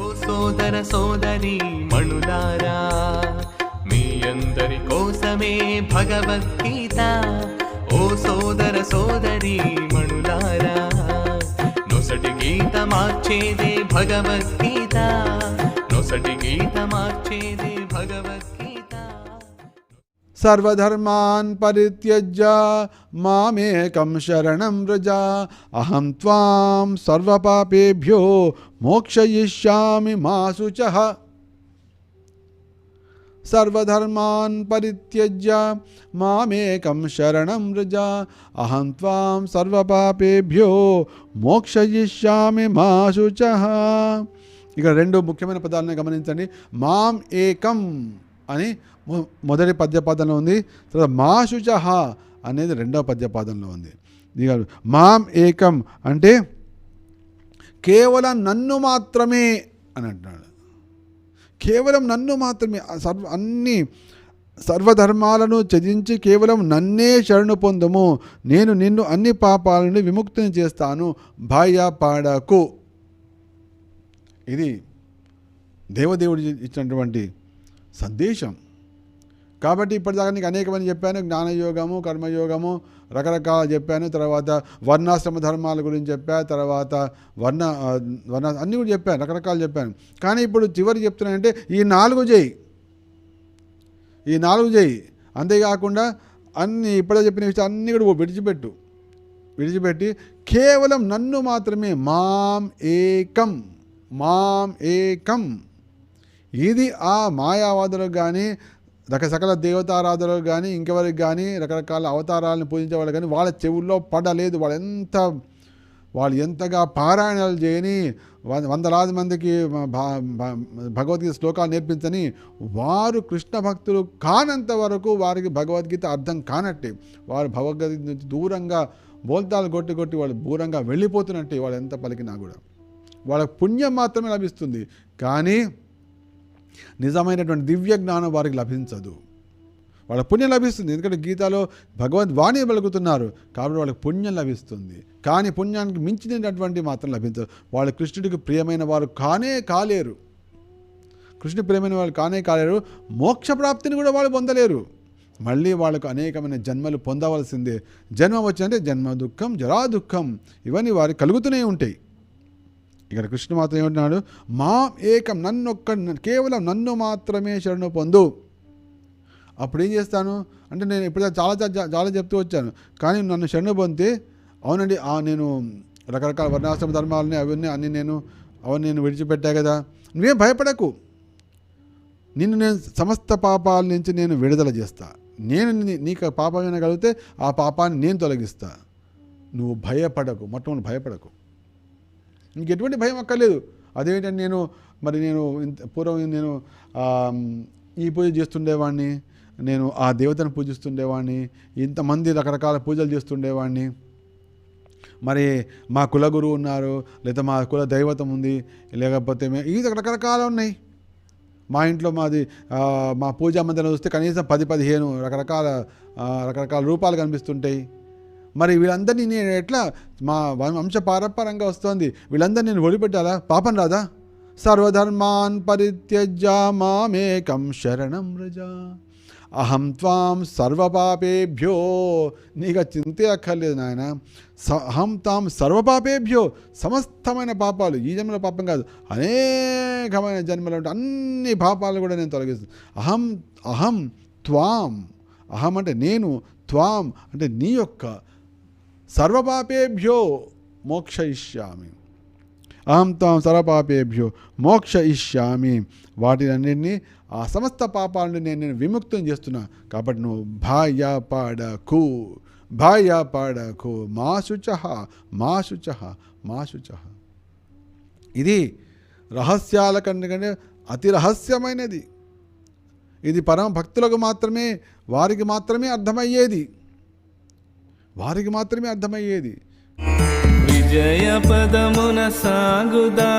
ఓ సోదర సోదరి మణులారా మీ అందరి కోసమే భగవద్గీత. ఓ సోదర సోదరి మణులారా నొసటి గీత మార్చేదే భగవద్గీత. నొసటి గీత మార్చేదే భగవద్గీత. సర్వధర్మాన్ పరిత్యజ్య మామేకం శరణం వ్రజ అహం త్వాం సర్వపాపేభ్యో మోక్షయిష్యామి మా శుచః సర్వధర్మాన్ పరిత్యజ్య మామేకం శరణం వ్రజ అహం త్వాం సర్వపాపేభ్యో మోక్షయిష్యామి మా శుచః ఇక్కడ రెండు ముఖ్యమైన పదాలను గమనించండి. మాం ఏకం అని మొ- మొదటి పద్యపాదంలో ఉంది తర్వాత మా శుచహ అనేది రెండవ పద్యపాదంలో ఉంది. ఇది మాం ఏకం అంటే కేవలం నన్ను మాత్రమే అని అంటున్నాడు. కేవలం నన్ను మాత్రమే సర్వ అన్ని సర్వధర్మాలను త్యజించి కేవలం నన్నే శరణు పొందము నేను నిన్ను అన్ని పాపాల నుండి విముక్తిని చేస్తాను భయపడకు ఇది దేవదేవుడు ఇచ్చినటువంటి సందేశం. కాబట్టి ఇప్పటిదాకా నీకు అనేకమంది చెప్పాను జ్ఞానయోగము కర్మయోగము రకరకాల చెప్పాను తర్వాత వర్ణాశ్రమ ధర్మాల గురించి చెప్పా తర్వాత వర్ణ వర్ణ అన్నీ కూడా చెప్పాను రకరకాలు చెప్పాను. కానీ ఇప్పుడు చివరి చెప్తున్నానంటే ఈ నాలుగు చేయి. ఈ నాలుగు చేయి. అంతేకాకుండా అన్ని ఇప్పుడే చెప్పిన విషయం అన్నీ కూడా విడిచిపెట్టు. విడిచిపెట్టి కేవలం నన్ను మాత్రమే మాం ఏకం మాం ఏకం. ఇది ఆ మాయావాదులకు కానీ రకరకాల దేవతారాధులకు కానీ ఇంకెవరికి కానీ రకరకాల అవతారాలను పూజించే వాళ్ళు కానీ వాళ్ళ చెవుల్లో పడలేదు. వాళ్ళు ఎంత వాళ్ళు ఎంతగా పారాయణాలు చేయని వందలాది మందికి భ- భగవద్గీత శ్లోకాలు నేర్పించని వారు కృష్ణ భక్తులు కానంత వరకు వారికి భగవద్గీత అర్థం కానట్టే. వారు భగవద్గీత నుంచి దూరంగా బోల్తాలు కొట్టి కొట్టి వాళ్ళు దూరంగా వెళ్ళిపోతున్నట్టే. వాళ్ళు ఎంత పలికినా కూడా. వాళ్ళకి పుణ్యం మాత్రమే లభిస్తుంది. కానీ నిజమైనటువంటి దివ్య జ్ఞానం వారికి లభించదు. వాళ్ళ పుణ్యం లభిస్తుంది. ఎందుకంటే గీతాలో భగవద్వాణి పలుకుతున్నారు కాబట్టి వాళ్ళకి పుణ్యం లభిస్తుంది. కానీ పుణ్యానికి మించినటువంటి మాత్రం లభించదు. వాళ్ళు కృష్ణుడికి ప్రియమైన వారు కానే కాలేరు. కృష్ణుడి ప్రియమైన వాళ్ళు కానే కాలేరు. మోక్ష ప్రాప్తిని కూడా వాళ్ళు పొందలేరు. మళ్ళీ వాళ్ళకు అనేకమైన జన్మలు పొందవలసిందే. జన్మ వచ్చిందంటే జన్మ దుఃఖం జరా దుఃఖం ఇవన్నీ వారికి కలుగుతూనే ఉంటాయి. ఇక్కడ కృష్ణ మాత్రం ఏమంటున్నాడు? మా ఏకం నన్ను ఒక్క కేవలం నన్ను మాత్రమే శరణు పొందు. అప్పుడు ఏం చేస్తాను? అంటే నేను ఇప్పుడు చాలా చాలా చెప్తూ వచ్చాను. కానీ నన్ను శరణు పొందితే అవునండి ఆ నేను రకరకాల వర్ణాశ్రమ ధర్మాలని అవన్నీ అన్నీ నేను అవన్నీ నేను విడిచిపెట్టా కదా. నువ్వేం భయపడకు. నిన్ను నేను సమస్త పాపాల నుంచి నేను విడుదల చేస్తా. నేను నీకు పాపమైనా కలిగితే ఆ పాపాన్ని నేను తొలగిస్తా. నువ్వు భయపడకు మొట్టమొదటి భయపడకు. ఇంకెటువంటి ఎటువంటి భయం అక్కర్లేదు. అదేంటంటే నేను మరి నేను ఇంత పూర్వం నేను ఈ పూజ చేస్తుండేవాడిని నేను ఆ దేవతను పూజిస్తుండేవాడిని ఇంతమంది రకరకాల పూజలు చేస్తుండేవాడిని మరి మా కుల గురువు ఉన్నారు లేదా మా కుల దైవతం ఉంది లేకపోతే మే- ఇది రకరకాలు ఉన్నాయి. మా ఇంట్లో మాది మా పూజా మందిరం చూస్తే కనీసం పది పదిహేను రకరకాల రకరకాల రూపాలు కనిపిస్తుంటాయి. మరి వీళ్ళందరినీ నేను ఎట్లా మా వంశ పారపరంగా వస్తుంది. వీళ్ళందరినీ నేను ఒడిపెట్టాలా? పాపం రాదా? సర్వధర్మాన్ పరిత్యజ మామేకం శరణం రజ అహం త్వాం సర్వపాపేభ్యో నీకు చింతే అక్కర్లేదు నాయన. స అహం తాం సర్వపాపేభ్యో సమస్తమైన పాపాలు. ఈ జన్మల పాపం కాదు. అనేకమైన జన్మలు ఉంటే అన్ని పాపాలు కూడా నేను తొలగిస్తాను. అహం అహం త్వాం. అహం అంటే నేను త్వాం అంటే నీ యొక్క సర్వపాపేభ్యో మోక్షయిష్యామి. అహం తాం సర్వపాపేభ్యో మోక్షయిష్యామి. వాటినన్నింటినీ ఆ సమస్త పాపాలను నేను నేను విముక్తం చేస్తున్నా. కాబట్టి నువ్వు భయపడకు పాడకు మా శుచ మా శుచ మా శుచ ఇది రహస్యాల కంటే అతి రహస్యమైనది. ఇది పరమ భక్తులకు మాత్రమే వారికి మాత్రమే అర్థమయ్యేది. వారికి మాత్రమే అర్థమయ్యేది. విజయ పదమున సాగుదా?